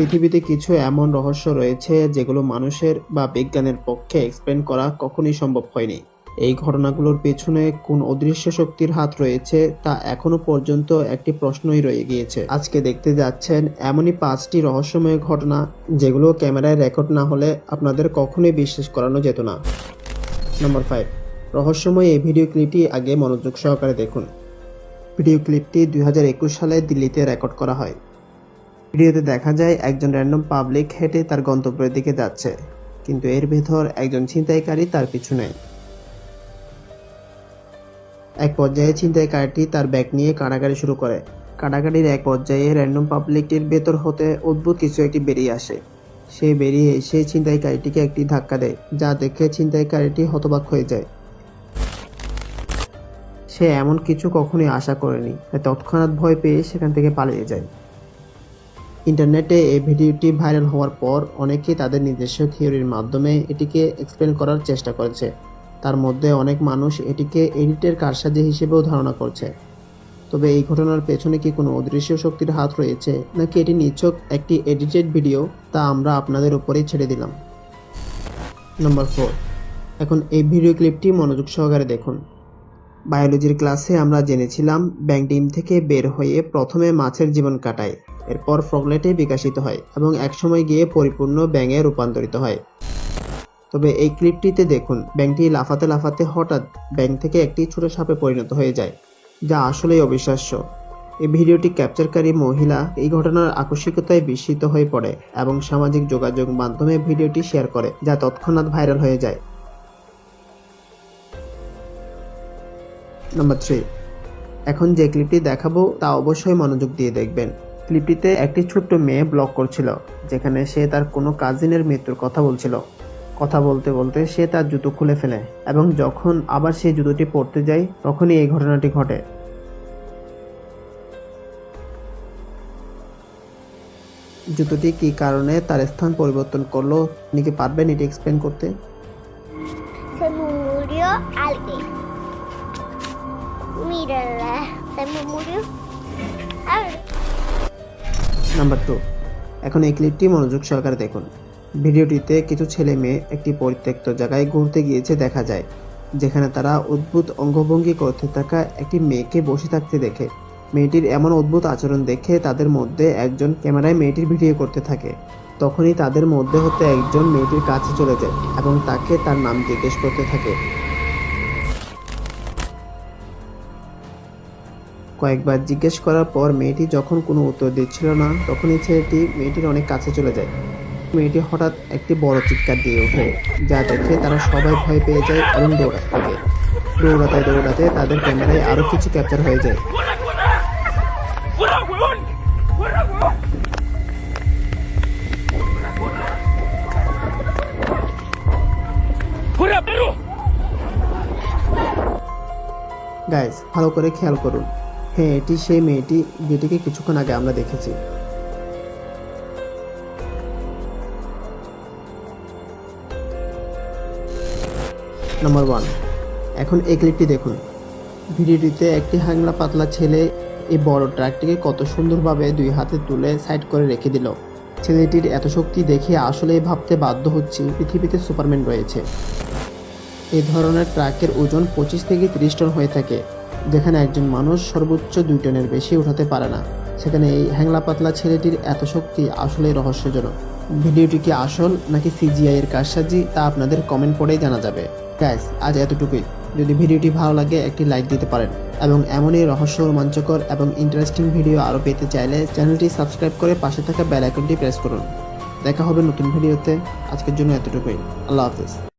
পৃথিবীতে কিছু এমন রহস্য রয়েছে যেগুলো মানুষের বা বিজ্ঞানের পক্ষে এক্সপ্লেন করা কখনোই সম্ভব হয়নি। এই ঘটনাগুলোর পেছনে কোন অদৃশ্য শক্তির হাত রয়েছে তা এখনও পর্যন্ত একটি প্রশ্নই রয়ে গিয়েছে। আজকে দেখতে যাচ্ছেন এমনই পাঁচটি রহস্যময় ঘটনা যেগুলো ক্যামেরায় রেকর্ড না হলে আপনাদের কখনোই বিশ্বাস করানো যেত না। নম্বর ফাইভ রহস্যময় এই ভিডিও ক্লিপটি আগে মনোযোগ সহকারে দেখুন। ভিডিও ক্লিপটি দুই হাজার একুশ সালে দিল্লিতে রেকর্ড করা হয়। ভিডিওতে দেখা যায় একজন র্যান্ডম পাবলিক হেঁটে তার গন্তব্যের দিকে যাচ্ছে, কিন্তু এর ভেতর একজন ছিনতাইকারী তার পিছু নেয়। এক পর্যায়ে ছিনতাইকারীটি তার ব্যাগ নিয়ে কাড়াকাড়ি শুরু করে। কাড়াকাড়ির এক পর্যায়ে র্যান্ডম পাবলিকটির ভেতর হতে অদ্ভুত কিছু একটি বেরিয়ে আসে। সে বেরিয়ে এসে ছিনতাইকারীটিকে একটি ধাক্কা দেয়, যা দেখে ছিনতাইকারীটি হতবাক হয়ে যায়। সে এমন কিছু কখনোই আশা করেনি, তাই তৎক্ষণাৎ ভয় পেয়ে সেখান থেকে পালিয়ে যায়। ইন্টারনেটে এই ভিডিওটি ভাইরাল হওয়ার পর অনেকেই তাদের নিজস্ব থিওরির মাধ্যমে এটিকে এক্সপ্লেন করার চেষ্টা করেছে। তার মধ্যে অনেক মানুষ এটিকে এডিটের কারসাজি হিসেবেও ধারণা করছে। তবে এই ঘটনার পেছনে কি কোনো অদৃশ্য শক্তির হাত রয়েছে, নাকি এটি নিছক একটি এডিটেড ভিডিও তা আমরা আপনাদের উপরেই ছেড়ে দিলাম? নম্বর ফোর এখন এই ভিডিও ক্লিপটি মনোযোগ সহকারে দেখুন। বায়োলজির ক্লাসে আমরা জেনেছিলাম ব্যাং ডিম থেকে বের হয়ে প্রথমে মাছের জীবন কাটায়, এরপর ফ্রগলেটে বিকাশিত হয় এবং একসময় গিয়ে পরিপূর্ণ ব্যাঙে রূপান্তরিত হয়। তবে এই ক্লিপটিতে দেখুন, ব্যাংকটি লাফাতে লাফাতে হঠাৎ ব্যাংক থেকে একটি ছোট সাপে পরিণত হয়ে যায়, যা আসলেই অবিশ্বাস্য। এই ভিডিওটি ক্যাপচারকারী মহিলা এই ঘটনার আকস্মিকতায় বিস্মিত হয়ে পড়ে এবং সামাজিক যোগাযোগ মাধ্যমে ভিডিওটি শেয়ার করে, যা তৎক্ষণাৎ ভাইরাল হয়ে যায়। নাম্বার থ্রি এখন যে ক্লিপটি দেখাবো, তা অবশ্যই মনোযোগ দিয়ে দেখবেন। ক্লিপটিতে একটি ছোট্ট মেয়ে ব্লগ করছিল, যেখানে সে তার কোনো কাজিনের মৃত্যুর কথা বলছিল। কথা বলতে বলতে সে তার জুতো খুলে ফেলে এবং যখন আবার সেই জুতোটি পরতে যায়, তখনই এই ঘটনাটি ঘটে। জুতোটি কী কারণে তার স্থান পরিবর্তন করল, আপনি কি পারবেন এটি এক্সপ্লেন করতে? Mírala, se me murió. A ver, number two এখন এই ক্লিপটি মনোযোগ সহকারে দেখুন। ভিডিওটিতে কিছু ছেলে মেয়ে একটি পরিত্যক্ত জায়গায় ঘুরতে গিয়েছে দেখা যায় যেখানে তারা অদ্ভুত অঙ্গভঙ্গি করতে থাকা একটি মেয়েকে বসে থাকতে দেখে। মেয়েটির এমন অদ্ভুত আচরণ দেখে তাদের মধ্যে একজন ক্যামেরায় মেয়েটির ভিডিও করতে থাকে। তখনই তাদের মধ্যে হতে একজন মেয়েটির কাছে চলে যায় এবং তাকে তার নাম জিজ্ঞেস করতে থাকে। কয়েকবার জিজ্ঞেস করার পর মেয়েটি যখন কোনো উত্তর দিচ্ছিল না তখনই ছেলেটি মেয়েটির অনেক কাছে চলে যায় মেয়েটি হঠাৎ একটি বড় চিৎকার দিয়ে ওঠে যা দেখে তারা সবাই ভয় পেয়ে যায় এবং দৌড়াতে থাকে দৌড়াতে দৌড়াতে তাদের ক্যামেরায় আরও কিছু ক্যাপচার হয়ে যায়. গাইজ ভালো করে খেয়াল করুন হ্যাঁ এটি সেই মেয়েটি যেটিকে কিছুক্ষণ আগে আমরা দেখেছি। নম্বর ওয়ান এখন এই ক্লিপটি দেখুন। ভিডিওটিতে একটি হাংলা পাতলা ছেলে এই বড় ট্রাকটিকে কত সুন্দরভাবে দুই হাতে তুলে সাইড করে রেখে দিল। ছেলেটির এত শক্তি দেখে আসলেই ভাবতে বাধ্য হচ্ছি, পৃথিবীতে সুপারম্যান রয়েছে। এ ধরনের ট্রাকের ওজন পঁচিশ থেকে তিরিশ টন হয়ে থাকে। যেখানে একজন মানুষ সর্বোচ্চ দুই টনের বেশি উঠাতে পারে না। সেখানে এই হ্যাংলা পাতলা ছেলেটির এত শক্তি আসলেই রহস্যজনক। ভিডিওটি কি আসল নাকি সিজিআই এর কারসাজি, তা আপনাদের কমেন্ট পড়েই জানা যাবে। গ্যাস আজ এতটুকুই। যদি ভিডিওটি ভালো লাগে, একটি লাইক দিতে পারেন। এবং এমনই রহস্য, রোমাঞ্চকর এবং ইন্টারেস্টিং ভিডিও আরও পেতে চাইলে চ্যানেলটি সাবস্ক্রাইব করে পাশে থাকা বেল আইকনটি প্রেস করুন। দেখা হবে নতুন ভিডিওতে আজকের জন্য এতটুকুই। আল্লাহ হাফিজ।